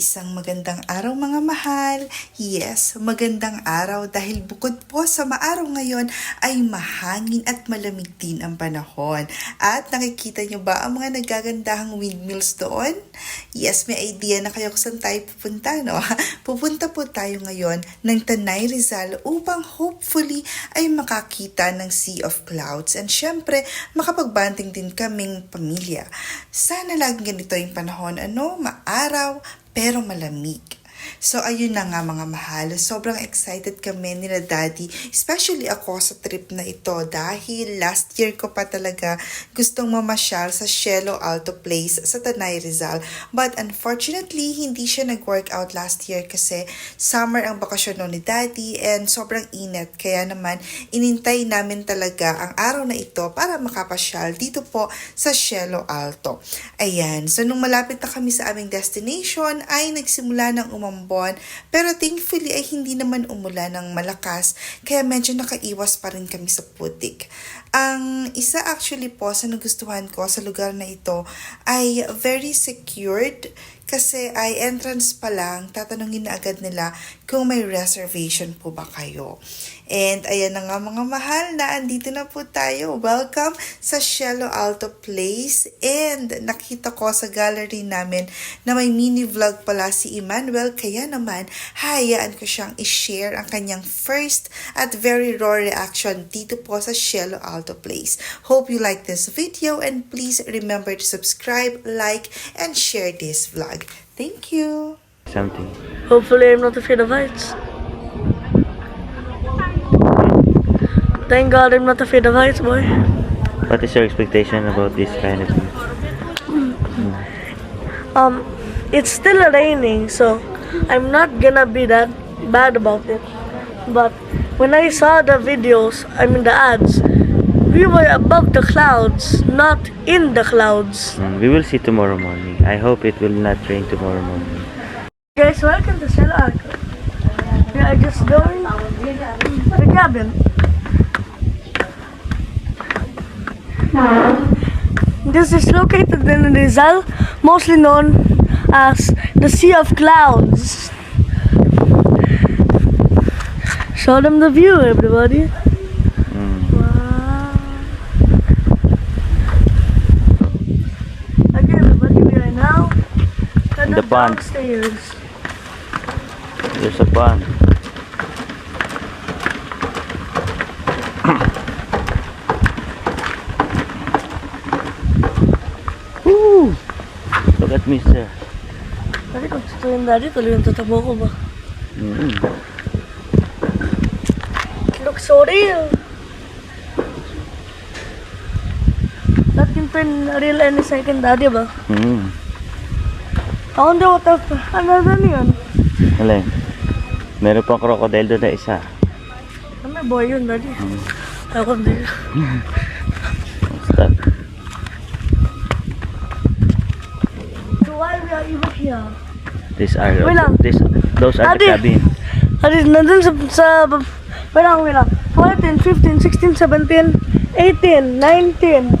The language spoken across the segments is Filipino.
Isang magandang araw mga mahal. Yes, magandang araw dahil bukod po sa maaraw ngayon ay mahangin at malamig din ang panahon. At nakikita nyo ba ang mga nagagandahang windmills doon? Yes, may idea na kayo kung saan tayo pupunta, no? Pupunta po tayo ngayon ng Tanay Rizal upang hopefully ay makakita ng Sea of Clouds and syempre makapagbanding din kaming pamilya. Sana laging ganito yung panahon, ano? Maaraw, pero malamig. So, ayun na nga mga mahal. Sobrang excited kami nila daddy. Especially ako sa trip na ito dahil last year ko pa talaga gustong mamasyal sa Cielo Alto Place sa Tanay Rizal. But unfortunately, hindi siya nag-work out last year kasi summer ang bakasyon noon ni daddy and sobrang init. Kaya naman, inintay namin talaga ang araw na ito para makapasyal dito po sa Cielo Alto. Ayan. So, nung malapit na kami sa aming destination, ay nagsimula ng umambon. Pero thankfully ay hindi naman umulan ng malakas. Kaya medyo nakaiwas pa rin kami sa putik. Ang isa actually po sa nagustuhan ko sa lugar na ito ay very secured kasi ay entrance pa lang, tatanungin na agad nila kung may reservation po ba kayo. And ayan na nga mga mahal na andito na po tayo. Welcome sa Cielo Alto Place. And nakita ko sa gallery namin na may mini vlog pala si Emmanuel. Kaya naman, hayaan ko siyang i-share ang kanyang first at very raw reaction dito po sa Cielo Alto Place. Hope you like this video and please remember to subscribe, like, and share this vlog. Thank you! something. Hopefully, I'm not afraid of heights. Thank God I'm not afraid of heights, boy. What is your expectation about this kind of thing? Um, it's still raining, so I'm not gonna be that bad about it. But when I saw the videos, I mean the ads, we were above the clouds, not in the clouds. Mm, we will see tomorrow morning. I hope it will not rain tomorrow morning. Guys, welcome to Alto. We are just going to the cabin. This is located in Rizal, mostly known as the Sea of Clouds. Show them the view, everybody. Pond. downstairs. There's a pond. Woo! Look at me, sir. Dati kung yung daddy, tuloy yung tatabo ko ba? Mm. It looks so real. That can turn real any second, daddy ba? Mm. I wonder what else, ano na yun? Alin? Meron pang crocodile doon na isa. Ano boy yun, daddy? Ako din. Stop. So why we are even here? These are Wait lang. this, those are Ate. the cabin. Adi, nandun sa, sa, wait lang, wait lang. 14, 15, 16, 17, 18, 19.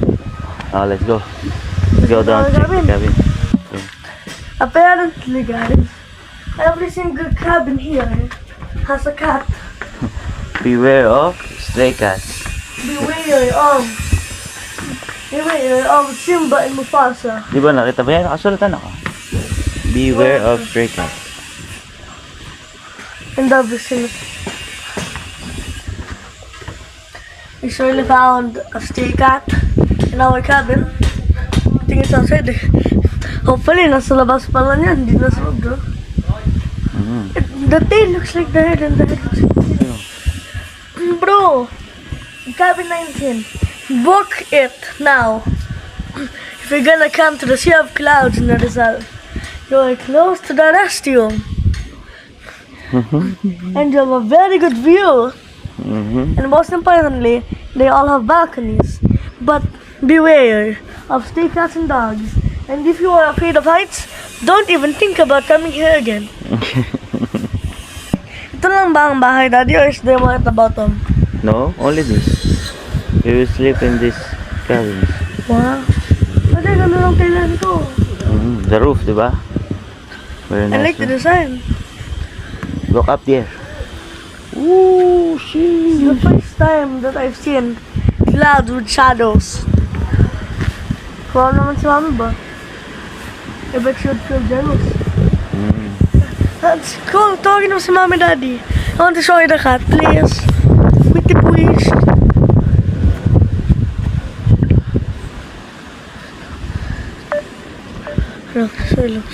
Oh, let's go. Let's go down. Check the cabin. Apparently, guys, every single cabin here has a cat. Beware of stray cats. Beware of Beware of Simba and Mufasa. Di ba nakita ba yan? Nakasulatan ako. Beware of stray cats. the vicinity. We surely found a stray cat in our cabin. I think it's outside. Hopefully, nasa labas pa lang yan. Hindi nasa loob, bro. Mhm. The tail looks like the head and the head looks like the tail. Bro, cabin 19. Book it now. If you're gonna come to the Sea of Clouds in Rizal, you are close to the rescue. and you have a very good view. Mhm. And most importantly, they all have balconies. But beware of stray cats and dogs. And if you are afraid of heights, don't even think about coming here again. Ito lang ba ang bahay, Daddy, or is there more at the bottom? No, only this. We will sleep in this cabins. Wow. Daddy, gano'n lang kailan ko. Mhm. The roof, di ba? Very I like the design. Look up there. Ooh, It's the first time that I've seen clouds with shadows. Kung naman si mami ba? I bet she would feel jealous. Mm. That's cool. Talking to si mommy daddy. I want to show you the cat, please. Pretty please. Look, so look.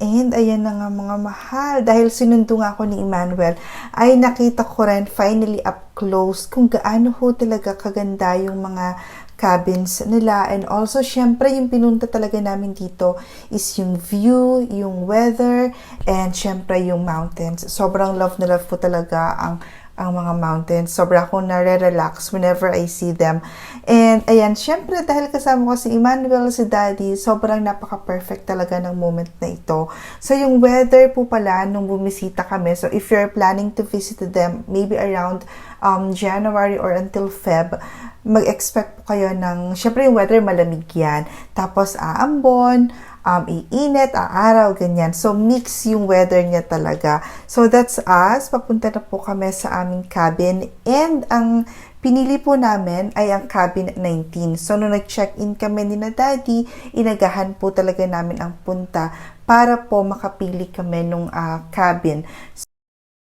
And ayan na nga mga mahal, dahil sinundo nga ako ni Emmanuel, ay nakita ko rin finally up close kung gaano ho talaga kaganda yung mga cabins nila. And also, syempre, yung pinunta talaga namin dito is yung view, yung weather, and syempre yung mountains. Sobrang love na love ko talaga ang ang mga mountains. Sobra akong nare-relax whenever I see them. And ayan, syempre dahil kasama ko si Emmanuel, si Daddy, sobrang napaka-perfect talaga ng moment na ito. So yung weather po pala nung bumisita kami, so if you're planning to visit them, maybe around um, January or until Feb, mag-expect po kayo ng, syempre yung weather malamig yan. Tapos aambon, um, iinit, aaraw, ganyan. So, mix yung weather niya talaga. So, that's us. Papunta na po kami sa aming cabin. And, ang pinili po namin ay ang cabin 19. So, nung nag-check-in kami ni na daddy, inagahan po talaga namin ang punta para po makapili kami nung ah, cabin.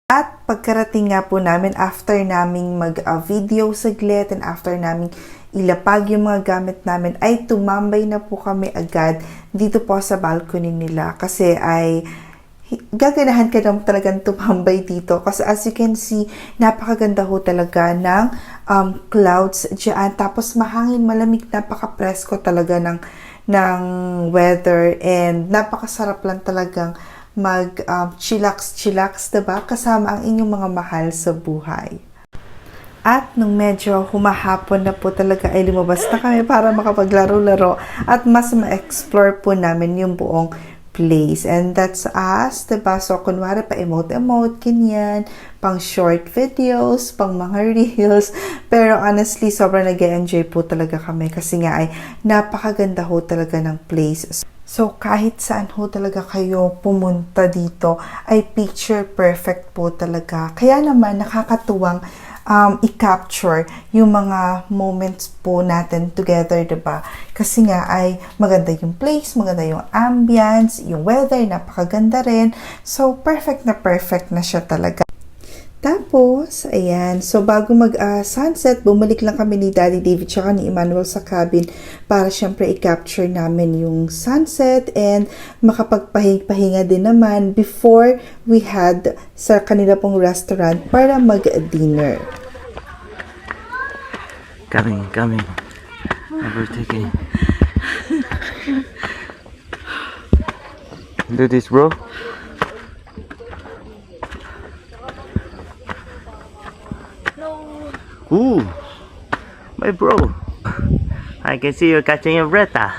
At pagkarating nga po namin, after naming mag-video saglit and after naming ilapag yung mga gamit namin, ay tumambay na po kami agad dito po sa balcony nila. Kasi ay gaganahan ka naman talagang tumambay dito. Kasi as you can see, napakaganda ho talaga ng um, clouds dyan. Tapos mahangin, malamig, napaka-presko talaga ng, ng weather. And napakasarap lang talagang mag um, chillax chillax 'di ba kasama ang inyong mga mahal sa buhay. At nung medyo humahapon na po talaga ay lumabas na kami para makapaglaro-laro at mas ma-explore po namin yung buong place. And that's us, diba? So, kunwari pa emote-emote, ganyan, pang short videos, pang mga reels. Pero honestly, sobrang nag enjoy po talaga kami kasi nga ay napakaganda ho talaga ng place. So, kahit saan ho talaga kayo pumunta dito, ay picture perfect po talaga. Kaya naman, nakakatuwang um, i-capture yung mga moments po natin together, ba? Kasi nga ay maganda yung place, maganda yung ambience, yung weather, napakaganda rin. So, perfect na perfect na siya talaga. Tapos, ayan, so bago mag-sunset, bumalik lang kami ni Daddy David tsaka ni Emmanuel sa cabin para syempre i-capture namin yung sunset and makapagpahinga din naman before we had sa kanila pong restaurant para mag-dinner. Coming, coming. Overtaking. Do this, bro. No. Ooh, my bro. I can see you catching a Bretta.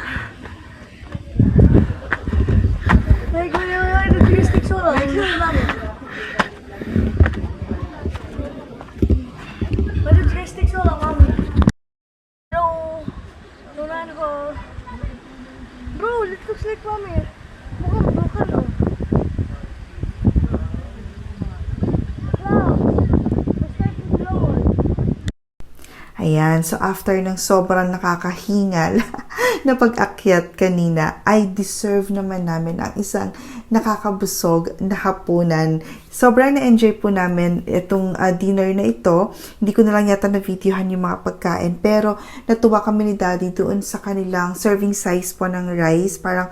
Like, wait, wait, wait, the three sticks wala. Like, sure, mami. Wait, the three sticks wala, mami. No. No, na, ano ko. Bro, it looks like mami. Mukhang broken, oh. Cloud. It's like a cloud. Ayan, so after ng sobrang nakakahingal na pag-akyat kanina, ay deserve naman namin ang isang nakakabusog na hapunan. Sobrang na-enjoy po namin itong ah, dinner na ito. Hindi ko na lang yata na-videohan yung mga pagkain, pero natuwa kami ni Daddy doon sa kanilang serving size po ng rice. Parang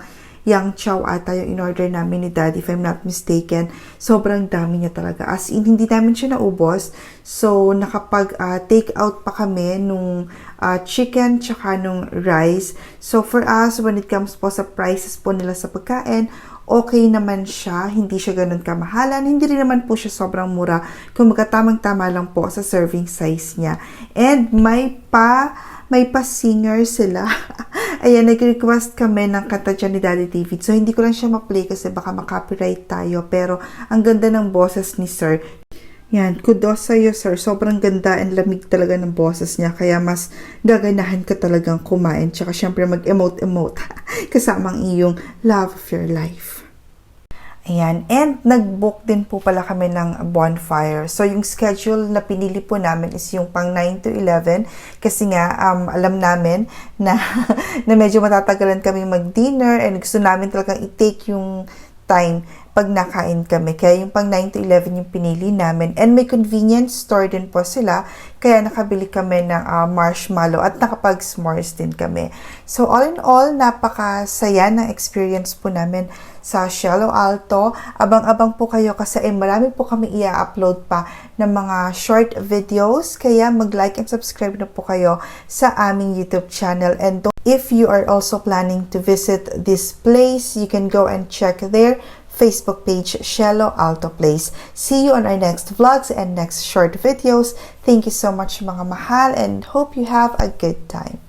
yang chow ata yung in-order namin ni Daddy, if I'm not mistaken. Sobrang dami niya talaga. As in, hindi namin siya naubos. So, nakapag-take out pa kami nung ah, chicken tsaka nung rice. So, for us, when it comes po sa prices po nila sa pagkain, okay naman siya. Hindi siya ganun kamahalan. Hindi rin naman po siya sobrang mura. Kung tamang-tama lang po sa serving size niya. And may pa may pa-singer sila. Ayan, nag-request kami ng kanta dyan ni Daddy David. So, hindi ko lang siya ma-play kasi baka makopyright tayo. Pero, ang ganda ng boses ni Sir. Yan, kudos sa'yo, sir. Sobrang ganda and lamig talaga ng boses niya. Kaya mas gaganahan ka talagang kumain. Tsaka syempre mag-emote-emote kasama ang iyong love of your life. Ayan. And nag-book din po pala kami ng bonfire. So, yung schedule na pinili po namin is yung pang 9 to 11. Kasi nga, um, alam namin na, na medyo matatagalan kami mag-dinner and gusto namin talagang i-take yung time pag nakain kami. Kaya yung pang 9 to 11 yung pinili namin. And may convenience store din po sila. Kaya nakabili kami ng ah, marshmallow at nakapag-s'mores din kami. So all in all, napakasaya ng experience po namin sa Shallow Alto. Abang-abang po kayo kasi eh, marami po kami i-upload pa ng mga short videos. Kaya mag-like and subscribe na po kayo sa aming YouTube channel. And if you are also planning to visit this place, you can go and check their Facebook page, Shallow Alto Place. See you on our next vlogs and next short videos. Thank you so much mga mahal and hope you have a good time.